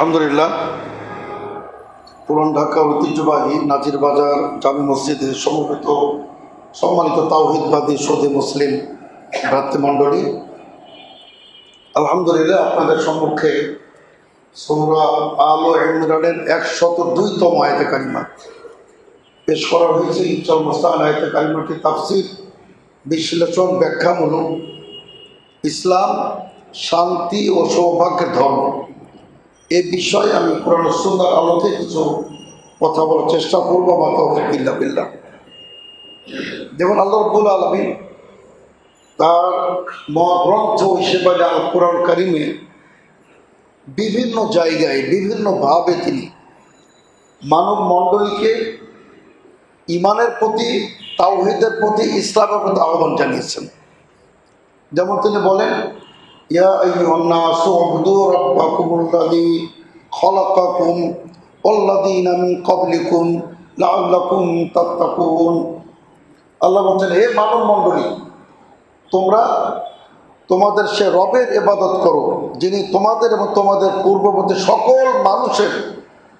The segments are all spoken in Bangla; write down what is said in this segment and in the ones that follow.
আলহামদুলিল্লাহ, পুরান ঢাকা ঐতিহ্যবাহী নাজির বাজার জামি মসজিদে সমবেত সম্মানিত তাওহিদবাদী সৌদি মুসলিম ভ্রাতৃমণ্ডলী। আলহামদুলিল্লাহ, আপনাদের সম্মুখে সৌরা আলো ইমরানের একশত দুইতম আয়তে কারিমা পেশ করা হয়েছে। ইচ্ছাল মোস্তান আয়তে কারিমাটি তাফসির, বিশ্লেষণ, ব্যাখ্যামূলক, ইসলাম, শান্তি ও সৌভাগ্যের ধর্ম। এ বিষয়ে আমি কোরআন সুন্দর আলোকে কিছু কথা বলার চেষ্টা করব, আমার তৌফিক বিল্লা দেখুন, আল্লাহ রব্বুল আলমী তার মহাগ্রন্থ হিসেবে আল কোরআন কারিমে বিভিন্ন জায়গায় বিভিন্নভাবে তিনি মানব মণ্ডলীকে ইমানের প্রতি, তাওহিদের প্রতি, ইসলামের প্রতি আহ্বান জানিয়েছেন। যেমন তিনি বলেন ইয়া আইয়ুহান্নাস উবুদু রাব্বাকুমুল্লাযী খলাকাকুম ওয়াল্লাযীনা মিন ক্বাবলিকুম লাআল্লাকুম তাত্তাকুন আল্লাহ বলছেন, হে মানব মণ্ডলী, তোমরা তোমাদের সে রবের ইবাদত করো, যিনি তোমাদের এবং তোমাদের পূর্ববর্তী সকল মানুষের,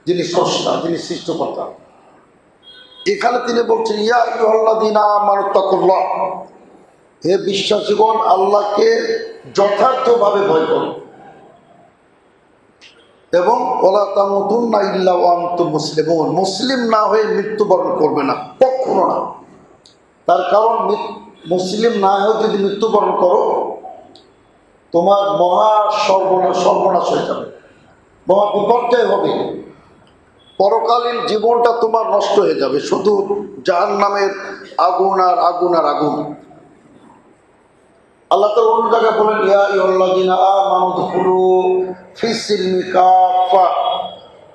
যিনি স্রষ্টা, যিনি সৃষ্টিকর্তা। এখানে তিনি বলছেন, ইয়া আইয়ুহাল্লাযীনা আমানু তাকুল্লাহ। হে বিশ্বাসীগণ, আল্লাহকে যথার্থভাবে ভয় করো। এবং ওলা তামুতুন না ইল্লা মুসলিম মুসলিম না হয়ে মৃত্যুবরণ করবে না, কখনো না। তার কারণ মুসলিম না হয়ে যদি মৃত্যুবরণ করো, তোমার মহা সর্বনাশ সর্বনাশ হয়ে যাবে। মহা বিপর্যয় হবে। পরকালীন জীবনটা তোমার নষ্ট হয়ে যাবে। শুধু যার নামের আগুন আর আগুন আর আগুন। আল্লাহ তাআলা অন্য জায়গায় বলেন, ইয়া দুখুলু ফিস-সিলমি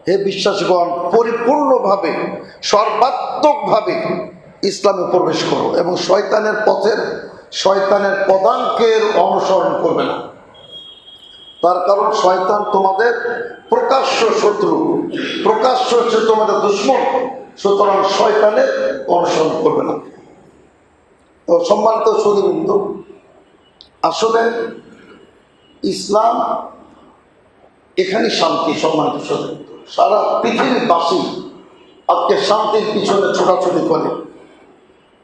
হে বিশ্বাসীগণ, পরিপূর্ণভাবে, সর্বাত্মকভাবে ইসলামে প্রবেশ করো এবং শয়তানের পথের, শয়তানের পদাঙ্কের অনুসরণ করবে না। তার কারণ, শয়তান তোমাদের প্রকাশ্য শত্রু, প্রকাশ্য হচ্ছে তোমাদের দুশ্মন, সুতরাং শয়তানের অনুসরণ করবে না। তো সম্মানিত সুদীবৃন্দ আসলে ইসলাম এখানে শান্তি, সম্মানিত সদস্য। সারা পৃথিবীর বাসী আজকে শান্তির পিছনে ছোটাছুটি করে।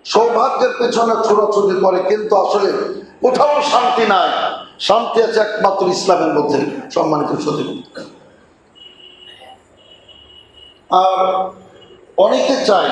সৌভাগ্যের পেছনে ছোটাছুটি করে, কিন্তু আসলে কোথাও শান্তি নাই। শান্তি আছে একমাত্র ইসলামের মধ্যে, সম্মানিত সদস্য। আর অনেকে চায়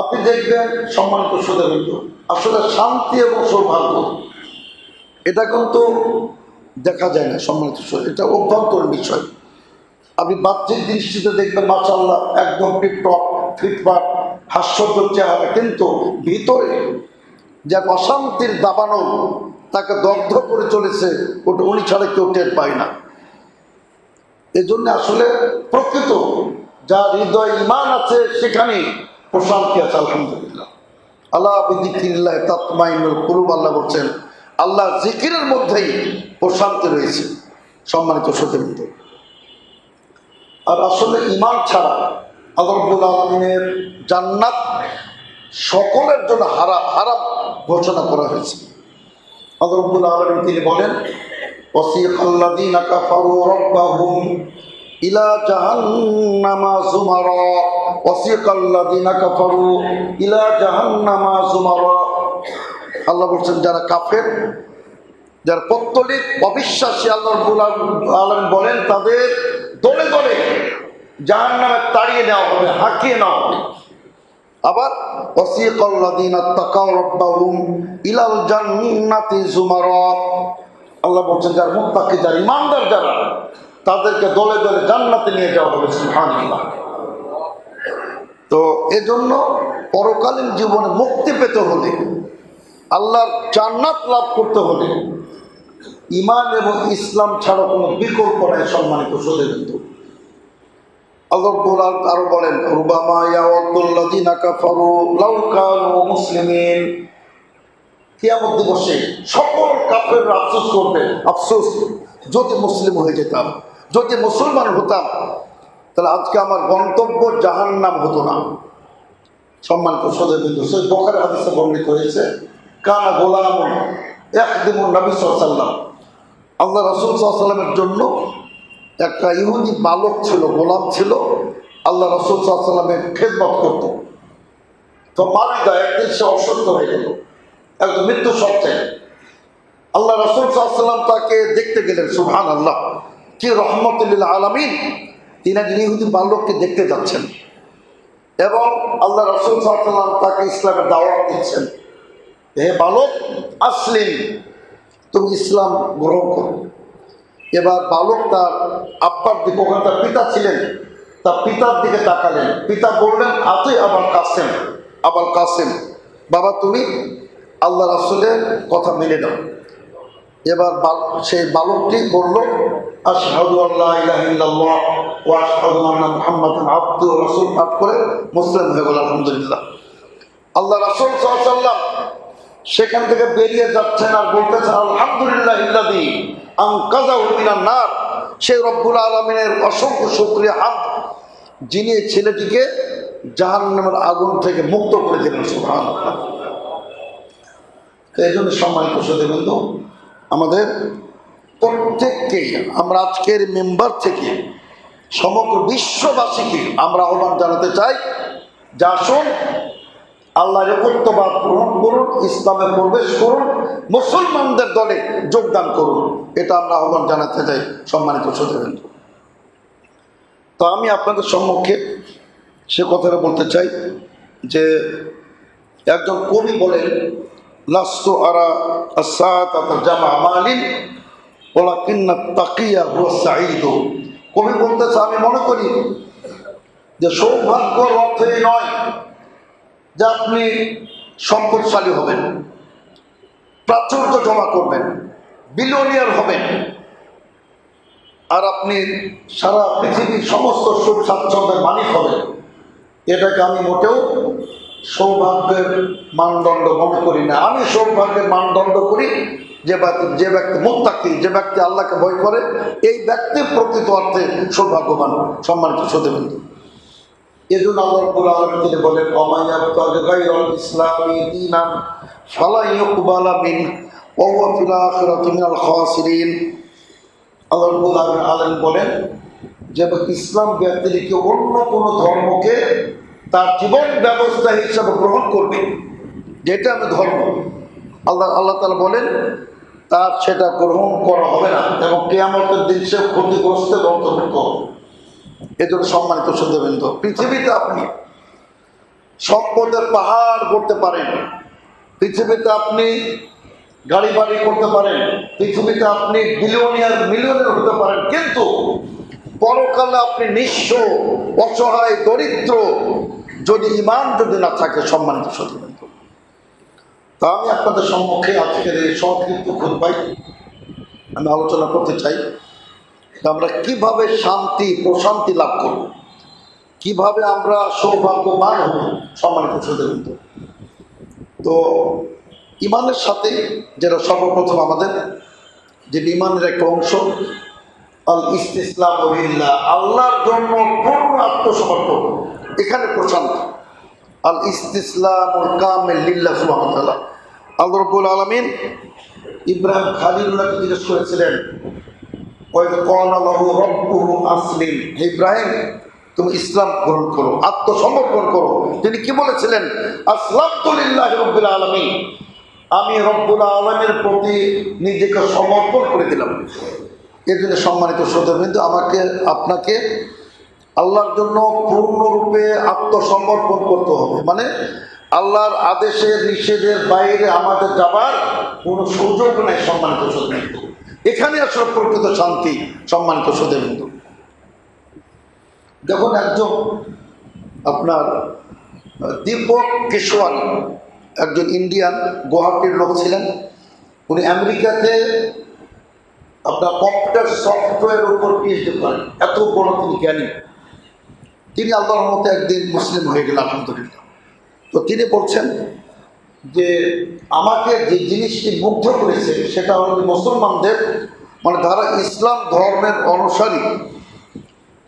আপনি দেখবেন সম্মানিত সুদেবৃন্দ আসলে শান্তি এবং সৌভাগ্য। এটা কিন্তু দেখা যায় না সম্মানিত এটা অভ্যন্তরীণ বিষয়। আপনি বাহ্যিক দৃষ্টিতে দেখবেন মাসাল্লাহ একদম টিপটপ, ফিটফাট, হাস্যজ্জ্বল চেহারা, কিন্তু ভিতরে যে অশান্তির দাবানো তাকে দগ্ধ করে চলেছে, ওটা উনি ছাড়া কেউ টের পায় না। এজন্য আসলে প্রকৃত যা হৃদয় ইমান আছে সেখানে প্রশান্ত আছে, আলহামদুলিল্লাহ। আল্লাহ বিদিকিল্লাহ তাতমাইনুল কুরুব আল্লাহ বলছেন, আল্লাহ জিকিরের মধ্যেই প্রশান্তি রয়েছে। সম্মানিত সতীবৃন্দ আর আসলে ইমান ছাড়া আদরবুল আলমিনের জান্নাত সকলের জন্য হারা হারাম ঘোষণা করা হয়েছে। আল্লাহবুল আলমিন তিনি বলেন ওসিক আল্লাহ إلى جهنم زمرا وسيق الذين كفروا إلى جهنم زمرا আল্লাহ বলছেন যারা কাফের যারা পত্তলিক অবিশ্বাসী আল্লাহ রব্বুল আলম বলেন তাদের দলে দলে জাহান নামে তাড়িয়ে নেওয়া হবে হাঁকিয়ে নেওয়া হবে আবার ওসিকাল্লাযীনা তাকাও রাব্বাহুম ইলাল জান্নাতি জুমারা আল্লাহ বলছেন যার মুত্তাকি যারা ইমানদার যারা তাদেরকে দলে দলে জান্নাতে নিয়ে যাওয়া হবে, সুবহানাল্লাহ। তো এজন্য পরকালীন জীবনে মুক্তি পেতে হলে, আল্লাহর জান্নাত লাভ করতে হলে ইমান এবং ইসলাম ছাড়া কোনো বিকল্প নাই সম্মানিত সদে কিন্তু আরও সকল আফসোস, যদি মুসলিম হয়ে যেতাম। যদি মুসলমান হতাম, তাহলে আজকে আমার গন্তব্য জাহান নাম হতো না। সম্মানিত সদয় বিন্দু সৈয়দ বখার হাদিসে বর্ণিত হয়েছে, কানা গোলাম একদিমুন নবী সাল্লাম আল্লাহ রসুল সাল্লামের জন্য একটা ইহুদি বালক ছিল, গোলাম ছিল। আল্লাহ রসুল সাল্লামের খেদমত করত। তো মালিদা একদিন সে অসুস্থ হয়ে গেল। একদম মৃত্যু সত্ত্বে আল্লাহ রসুল সাল্লাম তাকে দেখতে গেলেন সুহান আল্লাহ কি রহমতুল্লাহ আলমিন? তিনি একজন ইহুদি বালককে দেখতে যাচ্ছেন। এবং আল্লাহ রসুল সাল্লাম তাকে ইসলামের দাওয়াত দিচ্ছেন। হে বালক, আসলিম, তুমি ইসলাম গ্রহণ করো। এবার বালক তার আব্বার দিকে, ওখানে তার পিতা ছিলেন, তার পিতার দিকে তাকালেন। পিতা বললেন, আতুই আবার কাসেম আবার কাসেম। বাবা, তুমি আল্লাহ রাসুলের কথা মেনে নাও। এবার সেই বালকটি বলল আল্লাহ করে আলহামদুলিল্লাহ। আল্লাহ সেখান থেকে বেরিয়ে বলতেছেন ইল্লাদি অসংখ্য হাম যিনি ছেলেটিকে জাহান্নামের আগুন থেকে মুক্ত করে দিলেন, সুবহানাল্লাহ। এই জন্য সম্মানিত সদীবন্ধু আমাদের প্রত্যেককেই আমরা আজকের মেম্বার থেকে, সমগ্র বিশ্ববাসীকে আমরা আহ্বান জানাতে চাই যে আসুন, আল্লাহর একত্ববাদ গ্রহণ করুন, ইসলামে প্রবেশ করুন, মুসলমানদের দলে যোগদান করুন। এটা আমরা আহ্বান জানাতে চাই সম্মানিত সদীবন্ধু তো আমি আপনাদের সম্মুখে সে কথাটা বলতে চাই যে একজন কবি বলেন জামা মালিন আমি মনে করি যে নয় আপনি সম্পদশালী হবেন, প্রাচুর্য জমা করবেন বিলিয়নিয়ার হবেন, আর আপনি সারা পৃথিবীর সমস্ত সুখ স্বাচ্ছন্দ্যের মালিক হবেন। এটাকে আমি মোটেও সৌভাগ্যের মানদণ্ড মনে করি না। আমি সৌভাগ্যের মানদণ্ড করি যে ব্যক্তি যে ব্যক্তি মোত্তাকি, যে ব্যক্তি আল্লাহকে ভয় করে, এই ব্যক্তি প্রকৃত অর্থে সৌভাগ্যবান সম্মানিত সতীবন্ধু এজন্য আল্লাহ আলামিন তিনি বলেন ইসলামি দীনান ফালা ইউকবালা মিন, ওয়া ফিল আখিরাতি মিনাল খাসিরিন। আল্লাহ আলেন বলেন, যে ইসলাম ব্যক্তিরিক্ত অন্য কোনো ধর্মকে তার জীবন ব্যবস্থা হিসাবে গ্রহণ করবে। যেটা আমি ধর্ম। আল্লাহ আল্লাহ তালা বলেন, তার সেটা গ্রহণ করা হবে না এবং কেয়ামতের দিন সে ক্ষতিগ্রস্তের অন্তর্ভুক্ত হবে। এজন্য সম্মানিত সদ্যবৃন্দ পৃথিবীতে আপনি সম্পদের পাহাড় করতে পারেন। পৃথিবীতে আপনি গাড়ি বাড়ি করতে পারেন। পৃথিবীতে আপনি বিলিয়নিয়ার মিলিয়নের হতে পারেন। কিন্তু পরকালে আপনি নিঃস্ব, অসহায়, দরিদ্র যদি ইমান যদি না থাকে, সম্মানিত সতীবৃন্দ তা আমি আপনাদের সম্মুখে আজকের এই সংক্ষিপ্ত খুদ্াই আমি আলোচনা করতে চাই আমরা কীভাবে শান্তি, প্রশান্তি লাভ করব? কীভাবে আমরা সৌভাগ্যবান হব, সম্মানিত সতীবৃন্দ তো ইমানের সাথে যেটা সর্বপ্রথম আমাদের যে ইমানের একটা অংশ আল ইসলাম আল্লাহর জন্য পূর্ণ আত্মসমর্পণ। এখানে প্রশান্ত। আল ইসলাম কামেল লিল্লাহ সুবহানাল্লাহ আল্লাহ আলামিন ইব্রাহিম খালিলুল্লাহকে জিজ্ঞেস করেছিলেন ইব্রাহিম, তুমি ইসলাম গ্রহণ করো, আত্মসমর্পণ করো। তিনি কি বলেছিলেন? আসলাম তুলিল্লাহ আলমী আমি রব্বুল আলমের প্রতি নিজেকে সমর্পণ করে দিলাম। এই জন্য সম্মানিত শ্রোতাবৃন্দ, আমাকে, আপনাকে আল্লাহর জন্য পূর্ণরূপে আত্মসমর্পণ করতে হবে। মানে আল্লাহর আদেশের নিষেধের বাইরে আমাদের যাবার কোনো সুযোগ নেই, সম্মানিত শ্রোতাবৃন্দ। এখানে আসলে প্রকৃত শান্তি, সম্মানিত শ্রোতাবৃন্দ। দেখুন একজন আপনার, দীপক কেশওয়াল, একজন ইন্ডিয়ান, গুয়াহাটির লোক ছিলেন, উনি আমেরিকাতে আপনার কম্পিউটার সফটওয়্যার উপর পিএইচডি করেন। এত বড় তিনি জ্ঞানী। তিনি আল্লাহর মতো একদিন মুসলিম হয়ে গেলেন, আলহামদুলিল্লাহ। তো তিনি বলছেন যে, আমাকে যে জিনিসটি মুগ্ধ করেছে, সেটা হলো মুসলমানদের মানে যারা ইসলাম ধর্মের অনুসারী,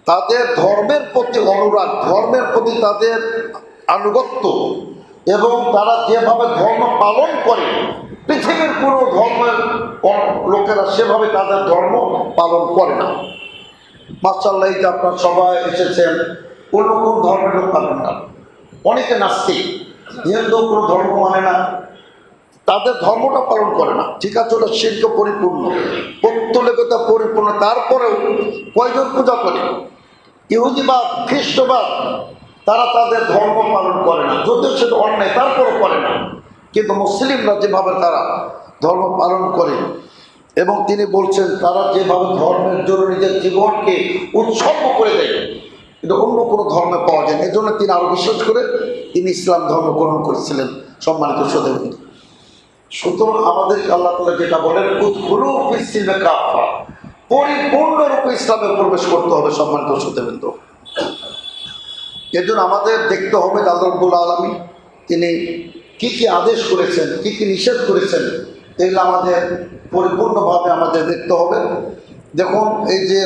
তাদের ধর্মের প্রতি অনুরাগ, ধর্মের প্রতি তাদের আনুগত্য, এবং তারা যেভাবে ধর্ম পালন করে, পৃথিবীর কোনো ধর্মের লোকেরা সেভাবে তাদের ধর্ম পালন করে না। মাসাল্লাহ আপনার সবাই এসেছেন অন্য কোন ধর্মের লোক পাবেন না। অনেকে নাস্তিক, হিন্দু কোনো ধর্ম মানে না। তাদের ধর্মটা পালন করে না। ঠিক আছে, ওটা শিল্প পরিপূর্ণ। পত্তলিকতা পরিপূর্ণ। তারপরেও কয়জন পূজা করে? ইহুদিবাদ খ্রিস্টবাদ তারা তাদের ধর্ম পালন করে না। যদিও সেটা অন্যায়, তারপরও করে না। কিন্তু মুসলিমরা যেভাবে তারা ধর্ম পালন করে, এবং তিনি বলছেন, তারা যেভাবে ধর্মের জন্য নিজের জীবনকে উৎসর্গ করে দেয় এটা অন্য কোনো ধর্মে পাওয়া যায় না। এই জন্য তিনি আরও বিশ্বাস করে তিনি ইসলাম ধর্ম গ্রহণ করেছিলেন সম্মানিত সদেবন্ধু সুতরাং আমাদের আল্লাহ তালা যেটা বলেন উৎগুলো ইসলামে পরিপূর্ণরূপে ইসলামে প্রবেশ করতে হবে সম্মানিত সদেবন্ধু এজন্য আমাদের দেখতে হবে যে আলমী তিনি কি কি আদেশ করেছেন, কি কি নিষেধ করেছেন, এগুলো আমাদের পরিপূর্ণভাবে আমাদের দেখতে হবে। দেখুন, এই যে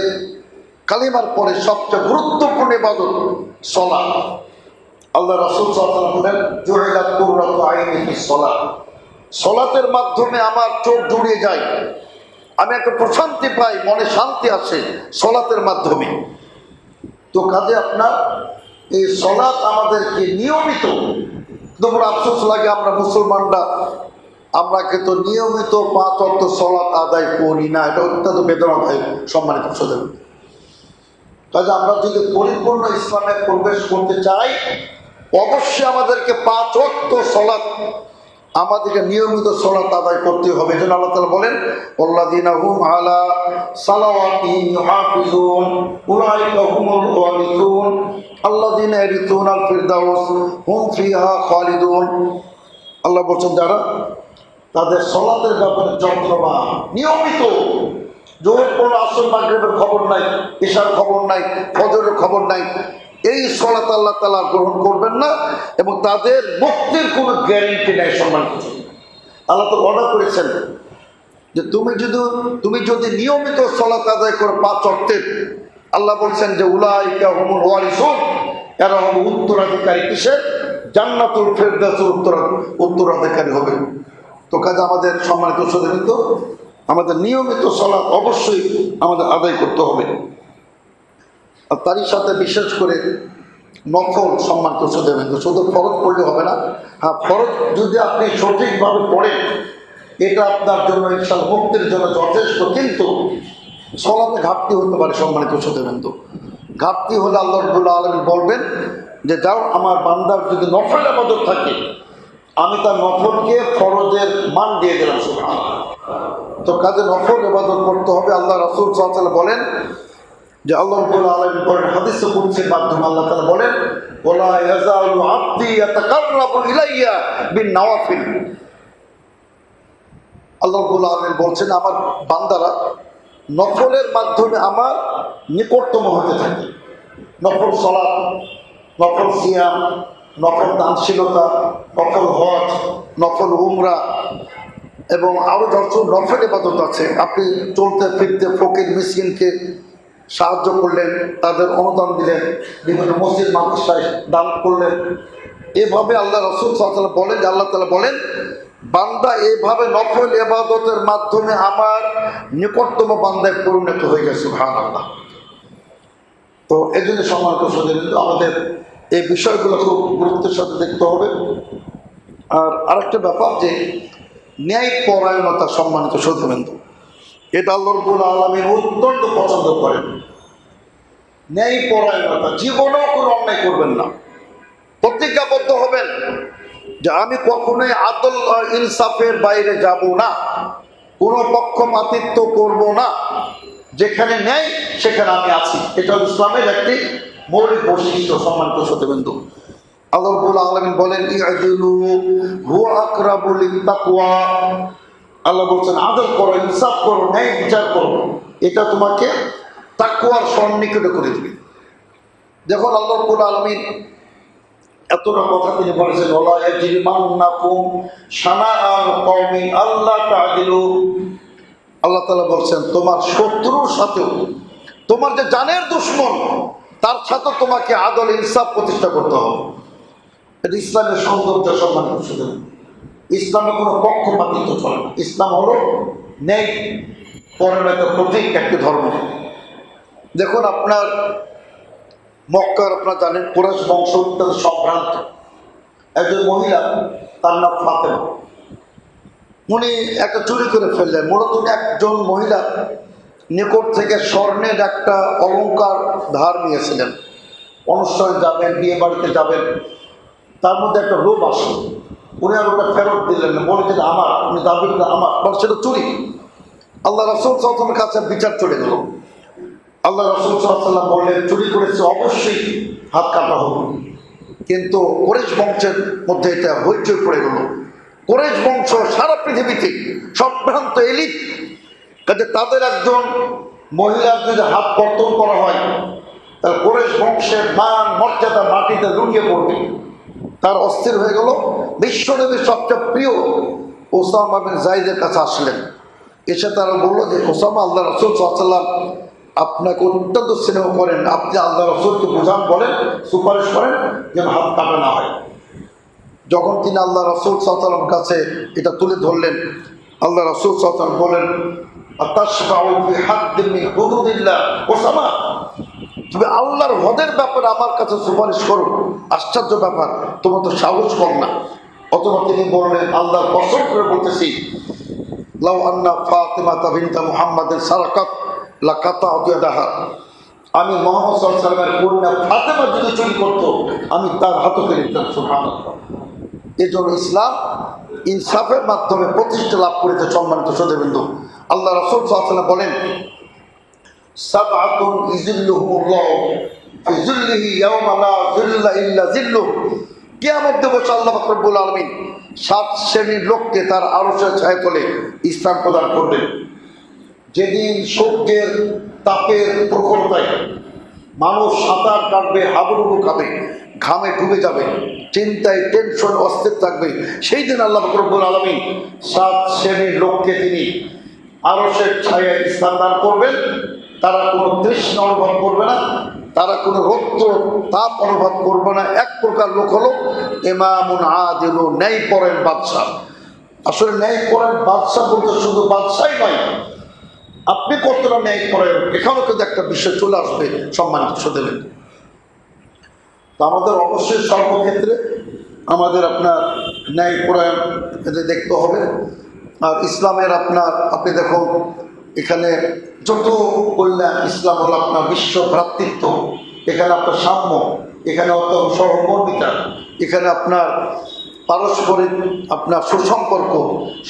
কালিমার পরে সবচেয়ে গুরুত্বপূর্ণ ইবাদত সলা আল্লাহ রসুল সাল্লাল্লাহু বলেন ফিস সলাতের মাধ্যমে আমার চোখ জুড়িয়ে যায়। আমি একটা প্রশান্তি পাই, মনে শান্তি আসে সলাতের মাধ্যমে। তো কাজে আপনার, এই সলাৎ আমাদেরকে নিয়মিত তোমরা আফসোস লাগে আমরা মুসলমানরা, আমরা কিন্তু নিয়মিত পাঁচ অর্থ সলাৎ আদায় করি না, এটা অত্যন্ত বেদনাদায়ক, সম্মানিত সদেব কাজে আমরা যদি পরিপূর্ণ ইসলামে প্রবেশ করতে চাই, অবশ্যই আমাদেরকে পাঁচ অর্থ সলাৎ, আমাদেরকে নিয়মিত সলাৎ আদায় করতে হবে। জন্য আল্লাহ তালা বলেন আল্লাযীনা হুম আলা সালাওয়াতিহিম ইউহাফিজুন, উলাইকা হুমুল ওয়ারিসুন, আল্লাযীনা ইয়ারিসুনাল ফিরদাউস হুম ফিহা খালিদুন। আল্লাহ বলছেন, যারা তাদের সলাতের ব্যাপারে যন্ত্রবান নিয়মিত আসল খবর নাই খবর নাই, ফজরের খবর নাই। এই তালা গ্রহণ করবেন না এবং তাদের কোনো গ্যারেন্টি সম্মান অর্ডার করেছেন যে তুমি যদি তুমি যদি নিয়মিত সলাত আদায় করো পাঁচ অর্থের আল্লাহ বলছেন যে উলাইকা এরা হবে উত্তরাধিকারী কিসের? জান্নাতুল ফেরদাসের উত্তর, উত্তরাধিকারী হবে। তো কাজে আমাদের সম্মানিত সদরিত আমাদের নিয়মিত সলাৎ অবশ্যই আমাদের আদায় করতে হবে। আর তারই সাথে বিশেষ করে নফল সম্মানিত সদরিত শুধু ফরজ পড়লে হবে না। হ্যাঁ ফরজ যদি আপনি সঠিকভাবে পড়েন, এটা আপনার জন্য ইনশাল মুক্তির জন্য যথেষ্ট, কিন্তু সলাতে ঘাটতি হতে পারে সম্মানিত সদরিত ঘাটতি হলে আল্লাহ রবুল্লা আলমী বলবেন যে, যাও, আমার বান্দার যদি নফল আবাদত থাকে আমি তার নফলকে ফরজের মান দিয়ে দিলাম সুবহান তো কাজে নফল ইবাদত করতে হবে? আল্লাহ রাসূল আলাইহি বলেন যে আল্লাহ বলেন মাধ্যমে আল্লাহ বলেন বলছেন, আমার বান্দারা নফলের মাধ্যমে আমার নিকটতম হতে থাকে। নফল সালাত, নফল সিয়াম নফল দানশীলতা, নকল হজ, নকল উমরা এবং আরও যত নফল ইবাদত আছে, আপনি চলতে ফিরতে ফকির মিসকিনকে সাহায্য করলেন, তাদের অনুদান দিলেন, বিভিন্ন মসজিদ, মাদ্রাসায় দান করলেন। এভাবে আল্লাহ রসুল সাল্লাহ বলেন যে আল্লাহ তালা বলেন, বান্দা এইভাবে নফল এবাদতের মাধ্যমে আমার নিকটতম বান্দায় পরিণত হয়ে গেছে ভান আল্লাহ তো এই জন্য সদস্য আমাদের এই বিষয়গুলো খুব গুরুত্বের সাথে দেখতে হবে। আর আরেকটা ব্যাপার যে ন্যায় পরায়ণতা সম্মানিত সদস্যবৃন্দ এটা আল্লাহ রব্বুল আলমী অত্যন্ত পছন্দ করেন। ন্যায় পরায়ণতা, জীবনেও কোনো অন্যায় করবেন না। প্রতিজ্ঞাবদ্ধ হবেন যে আমি কখনোই আদল ইনসাফের বাইরে যাব না। কোনো পক্ষ পক্ষপাতিত্ব করব না। যেখানে নেই সেখানে আমি আছি। এটা ইসলামের একটি মৌলিক বৈশিষ্ট্য সম্মানিত সত্যবিন্দু আল্লাহ রব্বুল আলমিন বলেন ইয়াদিলু হুয়া আকরাবুল তাকওয়া আল্লাহ বলছেন আদল করো, ইনসাফ করো, ন্যায় বিচার করো। এটা তোমাকে তাকুয়ার সন্নিকটে করে দিবে। দেখুন, আল্লাহ আলমিন এতটা কথা তিনি বলেছেন ওলা ইয়াজরিমান্নাকুম শানাআন কওমিন আল্লাহ তা'দিলু আল্লাহ তাআলা বলছেন, তোমার শত্রুর সাথেও তোমার যে জানের দুশ্মন তার সাথে তোমাকে আদল ইনসাফ প্রতিষ্ঠা করতে হবে। এটা ইসলামের সৌন্দর্য সম্মান শুধু ইসলামে কোনো পক্ষপাতিত্ব চলে না। ইসলাম হলো ন্যায় পরিণত প্রতীক একটি ধর্ম। দেখুন, আপনার মক্কার আপনার জানেন কুরাশ বংশ অত্যন্ত সম্ভ্রান্ত। একজন মহিলা, তার নাম ফাতেমা। উনি একটা চুরি করে ফেললেন। মূলত একজন মহিলা। নিকট থেকে স্বর্ণের একটা অলঙ্কার ধার নিয়েছিলেন। অনুষ্ঠানে যাবেন, বিয়ে বাড়িতে যাবেন। তার মধ্যে একটা লোভ আসলো উনি আর ওটা ফেরত দিলেন না। বলে যে আমার, উনি দাবি আমার বল সেটা চুরি। আল্লাহ রসুল সাল্লামের কাছে বিচার চলে গেল। আল্লাহ রসুল সাল্লাম বললেন, চুরি করেছে অবশ্যই, হাত কাটা হবে কিন্তু কোরেশ বংশের মধ্যে এটা হইচই পড়ে গেল। কোরেশ বংশ সারা পৃথিবীতে সম্ভ্রান্ত এলিট কাজে তাদের একজন মহিলার যদি হাত কর্তন করা হয় তাহলে কোরেশ বংশের মান, মর্যাদা মাটিতে লুকিয়ে পড়বে। তার অস্থির হয়ে গেল। বিশ্বনবীর সবচেয়ে প্রিয় ওসামা বিন জাইদের কাছে আসলেন। এসে তারা বলল যে, ওসামা, আল্লাহ রসুল সাল্লাম আপনাকে অত্যন্ত স্নেহ করেন। আপনি আল্লাহ রসুলকে বোঝান, বলেন, সুপারিশ করেন যেন হাত কাটা না হয়। যখন তিনি আল্লাহ রসুল সাল্লাম কাছে এটা তুলে ধরলেন, আল্লাহ রসুল সাল্লাম বলেন তুমি আল্লাহর হদের ব্যাপারে আমার কাছে সুপারিশ করো। আশ্চর্য ব্যাপার, তোমার তো সাহস কম না। অথবা তিনি বললেন, আল্লাহর কসম করে বলতেছি, লাউ ফাতেমা আমি মোহাম্মদ সাল্লামের ফাতেমা চুরি করতো, আমি তার হাতকে নিতাম সুহান এই জন্য ইসলাম ইনসাফের মাধ্যমে প্রতিষ্ঠা লাভ করেছে সম্মানিত সদেবিন্দু আল্লাহ রসুল সাল্লাম বলেন সাত শ্রেণির লোককে তার স্থান প্রদান করবেন যেদিন তাপের মানুষ সাঁতার কাটবে, হাবুডুবু খাবে, ঘামে ডুবে যাবে, চিন্তায় টেনশন অস্থির থাকবে। সেই দিন আল্লাহ রব্বুল আলমী সাত শ্রেণির লোককে তিনি আরসের ছায়ায় স্থান দান করবেন, তারা কোনো তৃষ্ণা অনুভব করবে না, তারা কোনো রৌদ্র তাপ অনুভব করবে না, এক প্রকার লোক হলো এমামুন আদিল ন্যায় পরেন বাদশাহ। আসলে ন্যায় পরেন বাদশাহ বলতে শুধু বাদশাই নয়, আপনি কতটা ন্যায় করেন এখানেও কিন্তু একটা বিষয় চলে আসবে, সম্মানিত দেবেন তো আমাদের অবশ্যই সর্বক্ষেত্রে আমাদের আপনার ন্যায় পরায়ণ দেখতে হবে। আর ইসলামের আপনার, আপনি দেখুন, এখানে যত কল্যাণ ইসলাম হলো আপনার বিশ্ব ভ্রাতৃত্ব। এখানে আপনার সাম্য, এখানে অত সহকর্মিতা এখানে আপনার পারস্পরিক, আপনার সুসম্পর্ক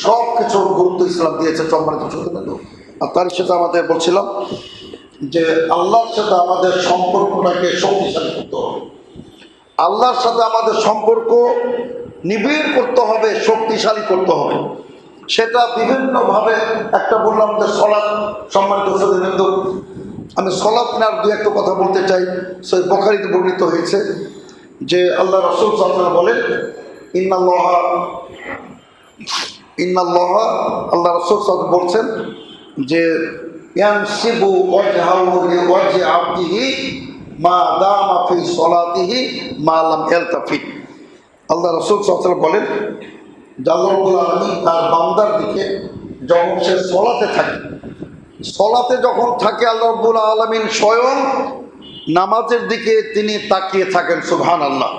সব কিছুর গুরুত্ব ইসলাম দিয়েছে সম্মানিত সুতরাং আর তার সাথে আমাদের বলছিলাম যে আল্লাহর সাথে আমাদের সম্পর্কটাকে শক্তিশালী করতে হবে। আল্লাহর সাথে আমাদের সম্পর্ক নিবিড় করতে হবে, শক্তিশালী করতে হবে। সেটা বিভিন্নভাবে একটা বললাম যে সলাৎ, সম্মানিত সদীবৃন্দ আমি সলাৎ নেওয়ার দু একটা কথা বলতে চাই। সেই বখারিতে বর্ণিত হয়েছে যে আল্লাহ রসুল সাল্লাহ বলেন, ইন্নাল্লাহ ইন্নাল্লাহ, আল্লাহ রসুল সাল্লাহ বলছেন যে মা মা আল্লাহ রাসূল সাল্লাল্লাহু বলেন জাল্লাহুল আলামিন তার বান্দার দিকে যখন সে সলাতে থাকে, সলাতে যখন থাকে আল্লাহ রাব্বুল আলামিন স্বয়ং নামাজের দিকে তিনি তাকিয়ে থাকেন সুহান আল্লাহ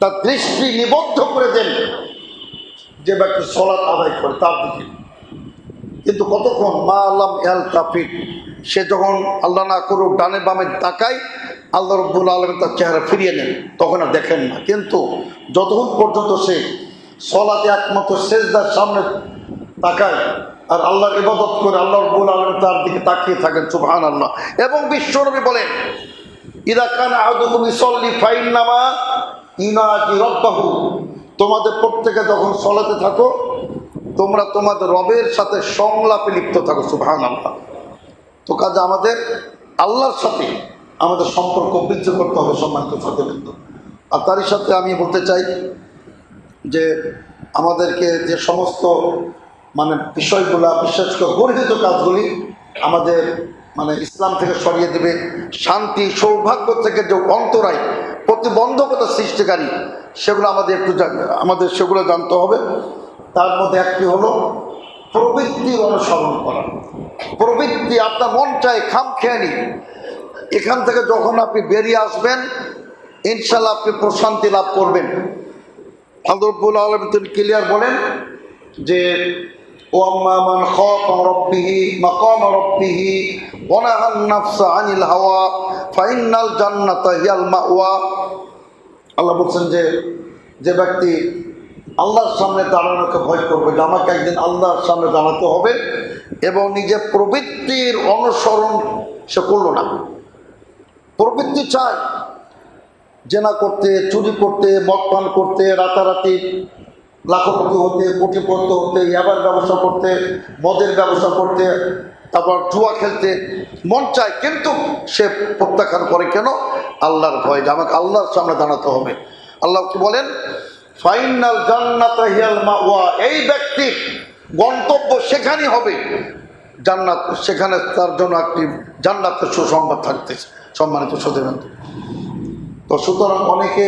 তার দৃষ্টি নিবদ্ধ করে দেন যে ব্যক্তি সলাত আদায় করে তার দিকে। কিন্তু কতক্ষণ মা আল্লাহ এল তাফিক, সে যখন আল্লাহ না করুক ডানে বামে তাকায়, আল্লাহ রব্বুল আলম তার চেহারা ফিরিয়ে নেন, তখন আর দেখেন না। কিন্তু যতক্ষণ পর্যন্ত সে সলাতে একমাত্র শেষদার সামনে তাকায় আর আল্লাহর ইবাদত করে আল্লাহ রব্বুল আলম তার দিকে তাকিয়ে থাকেন সুবহান আল্লাহ এবং বিশ্বনবী বলেন, ইদা কান আহাদুকুম ইসল্লি ফাইন নামা ইনাজি রব্বাহু। তোমাদের প্রত্যেকে যখন সলাতে থাকো, তোমরা তোমাদের রবের সাথে সংলাপে লিপ্ত থাকো সুবহান আল্লাহ তো কাজে আমাদের আল্লাহর সাথে আমাদের সম্পর্ক বৃদ্ধি করতে হবে সম্মানিত ছাত্রবৃন্দ। আর তারই সাথে আমি বলতে চাই যে আমাদেরকে যে সমস্ত মানে বিষয়গুলা, বিশেষ করে গর্হিত কাজগুলি আমাদের মানে ইসলাম থেকে সরিয়ে দেবে। শান্তি, সৌভাগ্য থেকে যে অন্তরায় প্রতিবন্ধকতা সৃষ্টিকারী, সেগুলো আমাদের একটু আমাদের সেগুলো জানতে হবে। তার মধ্যে একটি হলো প্রবৃত্তির অনুসরণ করা। প্রবৃত্তি আপনার মন চায়, খাম খেয়ানি এখান থেকে যখন আপনি বেরিয়ে আসবেন, ইনশাল্লাহ আপনি প্রশান্তি লাভ করবেন। আল্লাহবুল আলম তিনি ক্লিয়ার বলেন যে নাফসা আনিল হাওয়া ফাইনাল আল্লাহ যে যে ব্যক্তি আল্লাহর সামনে দাঁড়ানোকে ভয় করবে যে আমাকে একদিন আল্লাহর সামনে দাঁড়াতে হবে এবং নিজের প্রবৃত্তির অনুসরণ সে করল না। প্রবৃত্তি চায় জেনা করতে, চুরি করতে মদ পান করতে, রাতারাতি লাখপতি হতে, কোটিপতি হতে, ইয়াবার ব্যবসা করতে, মদের ব্যবসা করতে, তারপর জুয়া খেলতে, মন চায় কিন্তু সে প্রত্যাখ্যান করে কেন? আল্লাহর ভয়। যে আমাকে আল্লাহর সামনে দাঁড়াতে হবে। আল্লাহ কি বলেন? ফাইনাল জান্নাত এই ব্যক্তির গন্তব্য সেখানেই হবে। জান্নাত, সেখানে তার জন্য একটি জান্নাতের সুসংবাদ থাকতেছে। সম্মানিত সদেবেন তো সুতরাং অনেকে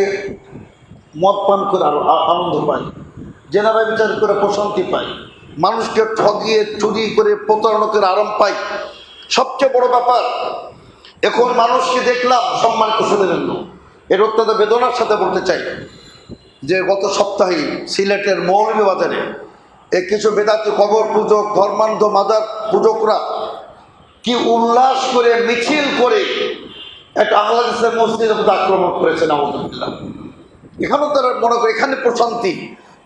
মদ পান করে আনন্দ পায় জেনারা বিচার করে প্রশান্তি পায়, মানুষকে ঠগিয়ে, চুরি করে, প্রতারণা করে আরাম পায়। সবচেয়ে বড় ব্যাপার, এখন মানুষকে দেখলাম সম্মানিত শুনেলেন এর অত্যন্ত বেদনার সাথে বলতে চাই যে গত সপ্তাহে সিলেটের মৌলভীবাজারে এ কিছু বেদাতি কবর পূজক, ধর্মান্ধ, মাদার পূজকরা কি উল্লাস করে, মিছিল করে একটা আহ্লাদিসের মসজিদের মধ্যে আক্রমণ করেছে নাউজুবিল্লাহ। এখানেও তারা মনে করে, এখানে প্রশান্তি।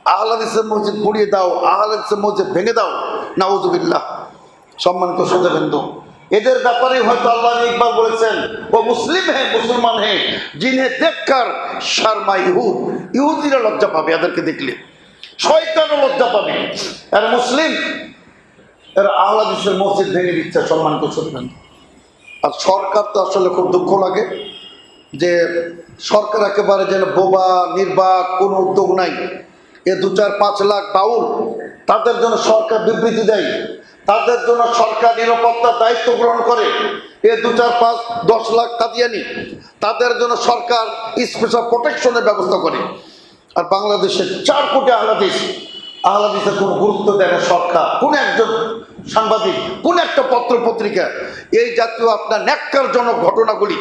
আহ্লাদিসের মসজিদ পুড়িয়ে দাও, আহ্লাদিসের মসজিদ ভেঙে দাও, নাউজুবিল্লাহ। সম্মানিত সদেবেন্দু এদের ব্যাপারে হয়তো আল্লাহ ইকবাল বলেছেন, ও মুসলিম হে, মুসলমান হে, জিনে দেখকার শর্মা ইহুদ। ইহুদিরা লজ্জা পাবে এদেরকে দেখলে। শয়তানও লজ্জা পাবে। আর মুসলিম, এরা আহ্লাদিসের মসজিদ ভেঙে দিচ্ছে, সম্মানিত সদেবেন্দু আর সরকার তো আসলে খুব দুঃখ লাগে যে সরকার একেবারে যেন বোবা, নির্বাক, কোনো উদ্যোগ নাই। এ দু চার পাঁচ লাখ বাউল তাদের জন্য সরকার বিবৃতি দেয়, তাদের জন্য সরকার নিরাপত্তার দায়িত্ব গ্রহণ করে। এ দু চার পাঁচ দশ লাখ কাদিয়ানি তাদের জন্য সরকার স্পেশাল প্রোটেকশনের ব্যবস্থা করে। আর বাংলাদেশের চার কোটি আহলাদিস, আহলাদিসের কোনো গুরুত্ব দেয় না সরকার। কোন একজন সাংবাদিক, কোন একটা পত্র পত্রিকা, এই জাতীয় আপনার ন্যাক্কারজনক ঘটনাগুলি,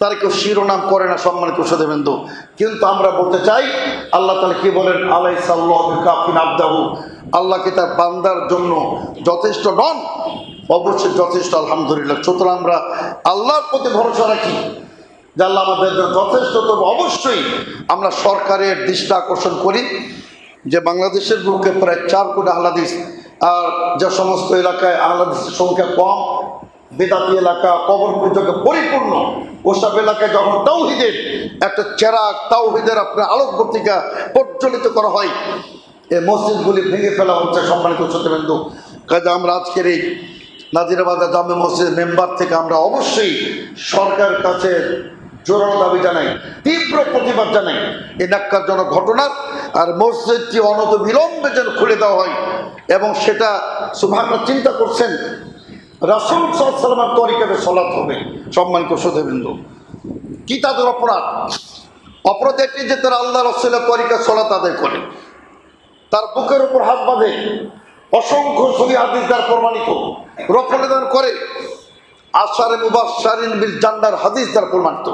তার কেউ শিরোনাম করে না সম্মানিত সুদেবেন্দু কিন্তু আমরা বলতে চাই, আল্লাহ তাহলে কি বলেন? আলাই সাল্লাহিন আবদাহু। আল্লাহকে তার বান্দার জন্য যথেষ্ট নন, অবশ্যই যথেষ্ট, আলহামদুলিল্লাহ। সুতরাং আমরা আল্লাহর প্রতি ভরসা রাখি যে আল্লাহ আমাদের যথেষ্ট। তবে অবশ্যই আমরা সরকারের দৃষ্টি আকর্ষণ করি যে বাংলাদেশের বুকে প্রায় চার কোটি আহ্লাদিস আর যে সমস্ত এলাকায় আহ্লাদিসের সংখ্যা কম, বেদাতি এলাকা কবর পুজোকে পরিপূর্ণ, ওসব এলাকায় যখন তাওহিদের একটা চেরাগ তাওহিদের আপনার আলোক পত্রিকা প্রজ্বলিত করা হয় এই মসজিদগুলি ভেঙে ফেলা হচ্ছে সম্মানিত সত্যবেন্দু কাজে আমরা আজকের এই নাজিরাবাদা জামে মসজিদ মেম্বার থেকে আমরা অবশ্যই সরকারের কাছে জোরালো দাবি জানাই, তীব্র প্রতিবাদ জানাই। এ নাক্কারজনক ঘটনা আর মসজিদটি অনত বিলম্বে যেন খুলে দেওয়া হয় এবং সেটা সুভাষরা চিন্তা করছেন, রাসুল সাল্লামের তরিকাতে সলাৎ হবে। সম্মানিত সুধেবিন্দু কি তাদের অপরাধ? অপরাধ একটি যে তারা আল্লাহ রসুলের তরিকা সলাৎ আদায় করে। তার বুকের উপর হাত বাঁধে, অসংখ্য সহি হাদিস দ্বারা প্রমাণিত রফলেদান করে। আশারে মুবাসারিন বিল জান্নার হাদিস দ্বারা প্রমাণিত।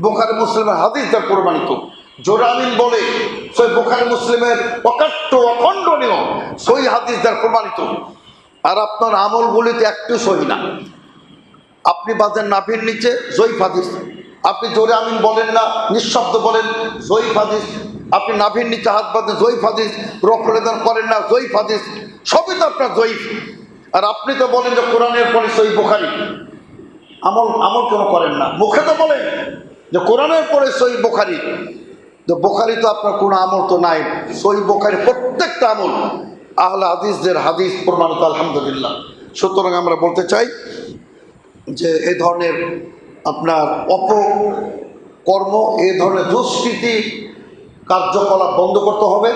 বোখারি মুসলিমের হাদিস দ্বারা প্রমাণিত। জোরামিন বলে, সই বোখারি মুসলিমের অকাট্য অখণ্ডনীয় সই হাদিস দ্বারা প্রমাণিত। আর আপনার আমলগুলিতে একটু সহি না। আপনি বাঁধেন নাভির নিচে জয়ীফ হাদিস। আপনি জোরে আমিন বলেন না, নিঃশব্দ বলেন জয়ীফ হাদিস। আপনি নাভির নিচে হাত বাঁধেন জয়ীফ হাদিস রফলেদান করেন না, জয়ীফ হাদিস। সবই তো আপনার জয়ীফ। আর আপনি তো বলেন যে কোরআনের পরে সই বোখারি। আমল আমল কেন করেন না। মুখে তো বলেন যে কোরআনের পরে সই বোখারি তো বোখারি তো আপনার কোনো আমল তো নাই। সই বোখারি প্রত্যেকটা আমল, আহলে হাদিসদের হাদিস প্রমাণিত, আলহামদুলিল্লাহ। সুতরাং আমরা বলতে চাই যে এই ধরনের আপনার অপকর্ম এই ধরনের দুষ্কৃতি কার্যকলাপ বন্ধ করতে হবে।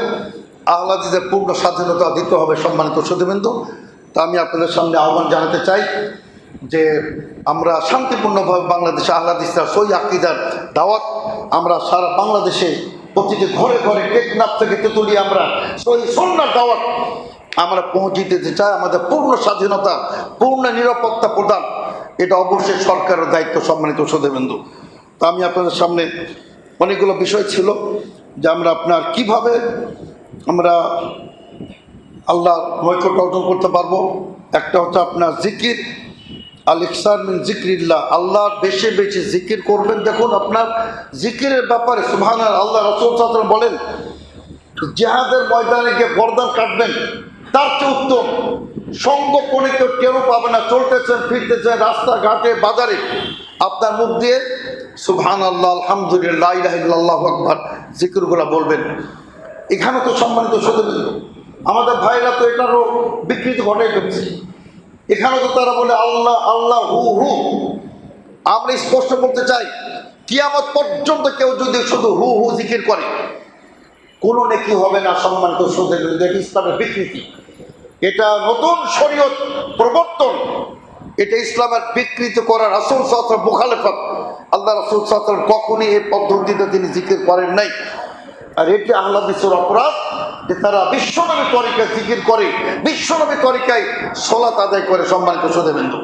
আহ্লাদিদের পূর্ণ স্বাধীনতা দিতে হবে সম্মানিত সুদীবিন্দু তা আমি আপনাদের সামনে আহ্বান জানাতে চাই যে আমরা শান্তিপূর্ণভাবে বাংলাদেশে আহ্লাদিসরা সই আকিদার দাওয়াত আমরা সারা বাংলাদেশে প্রতিটি ঘরে ঘরে টেকনাফ থেকে তেতুলি আমরা সই সন্ন্যার দাওয়াত আমরা পৌঁছে দিতে চাই। আমাদের পূর্ণ স্বাধীনতা, পূর্ণ নিরাপত্তা প্রদান, এটা অবশ্যই সরকারের দায়িত্ব সম্মানিত সুদেবেন্দু তা আমি আপনাদের সামনে অনেকগুলো বিষয় ছিল যে আমরা আপনার কীভাবে আমরা আল্লাহ নৈকট্য অর্জন করতে পারব। একটা হচ্ছে আপনার জিকির আল ইকসার মিন আল্লাহর বেশি বেশি জিকির করবেন। দেখুন আপনার জিকিরের ব্যাপারে সুহান আল্লাহ রসুল বলেন, জেহাদের ময়দানে গিয়ে গর্দান কাটবেন। তার চেয়ে উত্তম, সঙ্গপনে কেউ টেরও পাবে না, চলতেছেন, ফিরতেছেন, রাস্তাঘাটে, বাজারে। আপনার মুখ দিয়ে সুহান আল্লাহ আলহামদুলিল্লাহ ইলাহ আকবর জিকিরগুলো বলবেন। এখানে তো সম্মানিত সদস্য, আমাদের ভাইরা তো এটারও বিকৃতি ঘটাই ফেলছে এখানে তো তারা বলে আল্লাহ আল্লাহ, হু হু। আমরা স্পষ্ট করতে চাই, কিয়ামত পর্যন্ত কেউ যদি শুধু হু হু জিকির করে, কোনো নেকি হবে না সম্মানিত দেখি ইসলামের বিকৃতি। এটা নতুন শরীয়ত প্রবর্তন, এটা ইসলামের বিকৃত করার রাসুল সাহর মুখালেফত আল্লাহ রাসুল সাহর কখনই এই পদ্ধতিতে তিনি জিকির করেন নাই। আর এটি আহ্লাদিসের অপরাধ যে তারা বিশ্বনবী তরিকায় জিকির করে, বিশ্বনবী তরিকায় সলাত আদায় করে সম্মানিত সুদেবেন্দু